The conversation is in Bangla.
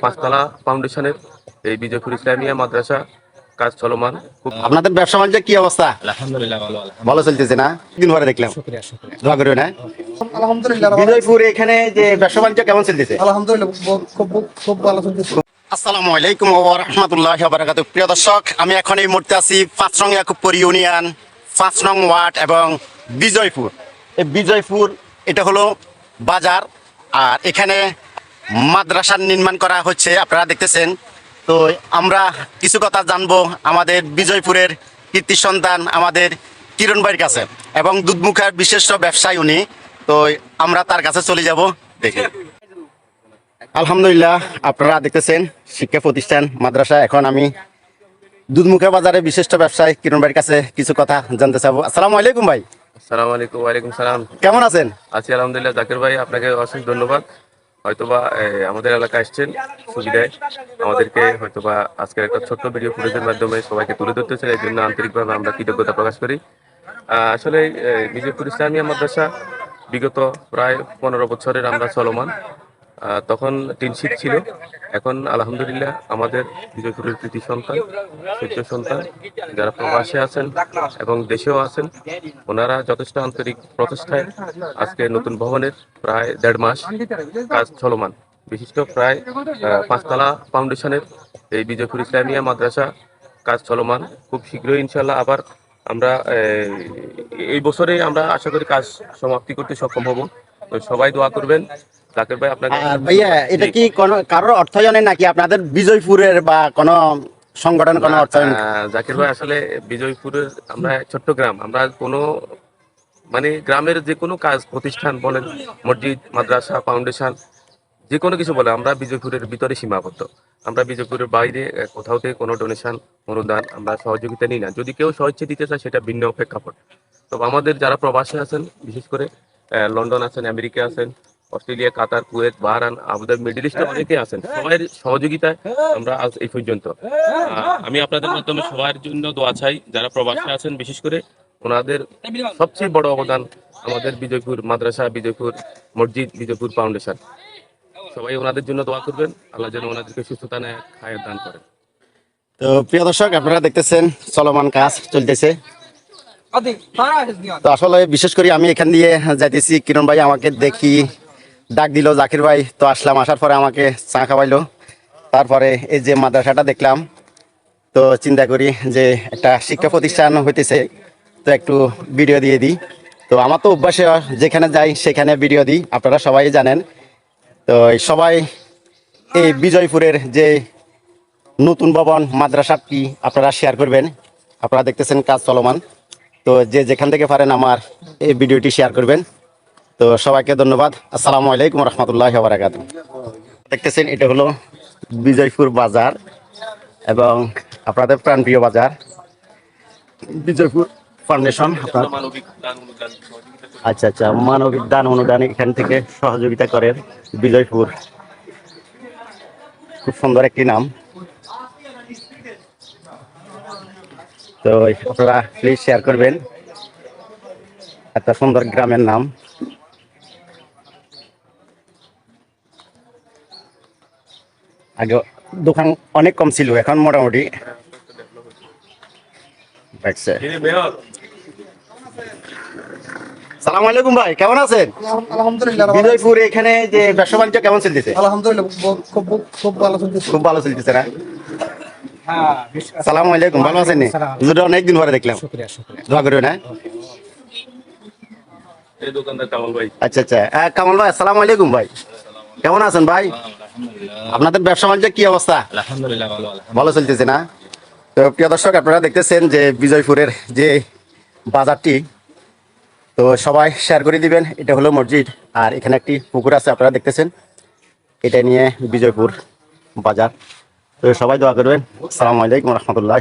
পাঁচতলা ফাউন্ডেশনের এই বিজয়পুর ইসলামিয়া মাদ্রাসা কাজ চলমান। আপনাদের ব্যবসা বাণিজ্য কি অবস্থা? আলহামদুলিল্লাহ ভালো চলতেছে না? দিন ভরে দেখলাম। দোয়া করবেন হ্যাঁ আলহামদুলিল্লাহ বিজয়পুর এখানে যে ব্যবসা বাণিজ্য কেমন চলতেছে? আলহামদুলিল্লাহ খুব- খুব খুব ভালো চলতেছে। আসসালামু আলাইকুম ওয়া রাহমাতুল্লাহি ওয়া বারাকাতুহু। প্রিয় দর্শক আমি এখন এই মুহূর্তে আছি পাঁচ নং ইয়াকুবপুর ইউনিয়ন পাঁচ নং ওয়ার্ড এবং বিজয়পুর। এই বিজয়পুর এটা হলো বাজার আর এখানে মাদ্রাসা নির্মাণ করা হচ্ছে আপনারা দেখতেছেন। তো আমরা কিছু কথা জানব আমাদের বিজয়পুরের কীর্তি সন্তান আমাদের কিরণ ভাইয়ের কাছে এবং দুধমুখার বিশেষ ব্যবসায়ী উনি। তো আমরা তার কাছে চলে যাব দেখি। আলহামদুলিল্লাহ আপনারা দেখতেছেন শিক্ষা প্রতিষ্ঠান মাদ্রাসা। এখন আমি দুধমুখা বাজারে বিশিষ্ট ব্যবসায়ী কিরণ ভাইয়ের কাছে কিছু কথা জানতে চাবো। আসসালামু আলাইকুম ভাই। সালাম আলাইকুম ওয়ালাইকুম সালাম। কেমন আছেন? আছি আলহামদুলিল্লাহ জাকির ভাই আপনাকে অশেষ ধন্যবাদ। হয়তোবা আমাদের এলাকায় আসছেন সুবিধায়। আমাদেরকে হয়তোবা আজকের একটা ছোট্ট ভিডিও ফুটেজের মাধ্যমে সবাইকে তুলে ধরতে চাই এই জন্য আন্তরিকভাবে আমরা কৃতজ্ঞতা প্রকাশ করি। আসলে বিজয়পুর ইসলামিয়া মাদ্রাসা বিগত প্রায় পনেরো বছরের আমরা চলমান। তখন টিন শীত ছিল। এখন আলহামদুলিল্লাহ আমাদের বিজয়পুরের কৃতি সন্তান সূর্য সন্তান, যারা প্রবাসে আছেন এবং দেশেও আছেন, ওনারা যথেষ্ট আন্তরিক প্রচেষ্টায় আজকে নতুন ভবনের প্রায় দেড় মাস কাজ চলমান। বিশিষ্ট প্রায় পাঁচতলা ফাউন্ডেশনের এই বিজয়পুর ইসলামিয়া মাদ্রাসা কাজ চলমান। খুব শীঘ্রই ইনশাল্লাহ আবার আমরা এই বছরে আমরা আশা করি কাজ সমাপ্তি করতে সক্ষম হব। সবাই দোয়া করবেন। জাকির ভাই আপনাকে ভাইয়া এটা কি কোনো কারোর অর্থায়নে নাকি আপনাদের বিজয়পুরের বা কোনো সংগঠন কোনো অর্থায়ন? জাকির ভাই আসলে বিজয়পুরের আমরা ছোট্ট গ্রাম আমরা কোনো মানে গ্রামের যে কোনো কাজ প্রতিষ্ঠান বলেন মসজিদ মাদ্রাসা ফাউন্ডেশন যে কোনো কিছু বলে আমরা বিজয়পুরের ভিতরে সীমাবদ্ধ। আমরা বিজয়পুরের বাইরে কোথাও থেকে কোনো ডোনেশন অনুদান আমরা সহযোগিতা নিই না। যদি কেউ স্বেচ্ছা দিতে চায় সেটা ভিন্ন প্রেক্ষাপট তবে আমাদের যারা প্রবাসী আছেন বিশেষ করে লন্ডন আছেন আমেরিকা আছেন Australia Qatar Kuwait Bahrain Abu Dhabi middle ইস্টে অনেকে আছেন। সবাই সহযোগিতায় আমরা আজ এই পর্যন্ত। আহ, আমি আপনাদের মাধ্যমে সবার জন্য দোয়া চাই যারা প্রবাসী আছেন বিশেষ করে ওনাদের সবচেয়ে বড় অবদান আমাদের বিজয়পুর মাদ্রাসা বিজয়পুর মসজিদ বিজয়পুর ফাউন্ডেশন। সবাই ওনাদের জন্য দোয়া করবেন। আল্লাহ যেন ওনাদেরকে সুস্থতা নেয় খায়ের দান করেন। তো প্রিয় দর্শক আপনারা দেখতেছেন চলমান কাজ চলতেছে। তো আসলে বিশেষ করে আমি এখান দিয়ে যাইতেছি। কিরণ ভাই আমাকে দেখি ডাক দিল, জাকির ভাই, তো আসলাম। আসার পরে আমাকে চা খাওয়াইলো। তারপরে এই যে মাদ্রাসাটা দেখলাম, তো চিন্তা করি যে একটা শিক্ষা প্রতিষ্ঠান হইতেছে, তো একটু ভিডিও দিয়ে দিই। তো আমার তো অভ্যাসে যেখানে যাই সেখানে ভিডিও দিই, আপনারা সবাই জানেন। তো সবাই এই বিজয়পুরের যে নতুন ভবন মাদ্রাসাটি আপনারা শেয়ার করবেন। আপনারা দেখতেছেন কাজ চলমান। তো যে যেখান থেকে পারেন আমার এই ভিডিওটি শেয়ার করবেন। তো সবাইকে ধন্যবাদ। আসসালামু আলাইকুম রহমতুল্লাহ বারাকাত। দেখতেছেন এটা হলো বিজয়পুর বাজার এবং আপনাদের প্রাণপ্রিয় বাজার। বিজয়পুর। ফাউন্ডেশন আচ্ছা আচ্ছা মানবিক দান অনুদান এখান থেকে সহযোগিতা করেন বিজয়পুর। খুব সুন্দর একটি নাম। তো আপনারা প্লিজ শেয়ার করবেন। এত সুন্দর গ্রামের নাম। আগে দোকান অনেক কম ছিল এখন মোটামুটি সালাম আলাইকুম ভাই কেমন আছেন? আলহামদুলিল্লাহ বিজয়পুর এখানে যে ব্যবসা বাণিজ্য কেমন চলতেছে? আলহামদুলিল্লাহ খুব- খুব খুব ভালো চলতেছে। খুব ভালো চলতেছে না? হ্যাঁ সালাম আলাইকুম ভালো আছেন নি? অনেকদিন পরে দেখলাম। দোয়া করবেন হ্যাঁ আচ্ছা আচ্ছা। কামাল ভাই আসসালামু আলাইকুম ভাই। কেমন আছেন ভাই? আপনাদের ব্যবসা বাণিজ্য কি অবস্থা? আলহামদুলিল্লাহ ভালো ভালো চলতেছে না? তো প্রিয় দর্শক আপনারা দেখতেছেন যে বিজয়পুরের যে বাজারটি তো সবাই শেয়ার করে দিবেন। এটা হলো মসজিদ আর এখানে একটি পুকুর আছে আপনারা দেখতেছেন। এটা নিয়ে বিজয়পুর বাজার। তো সবাই দোয়া করবেন। আসসালামু আলাইকুম রহমতুল্লাহ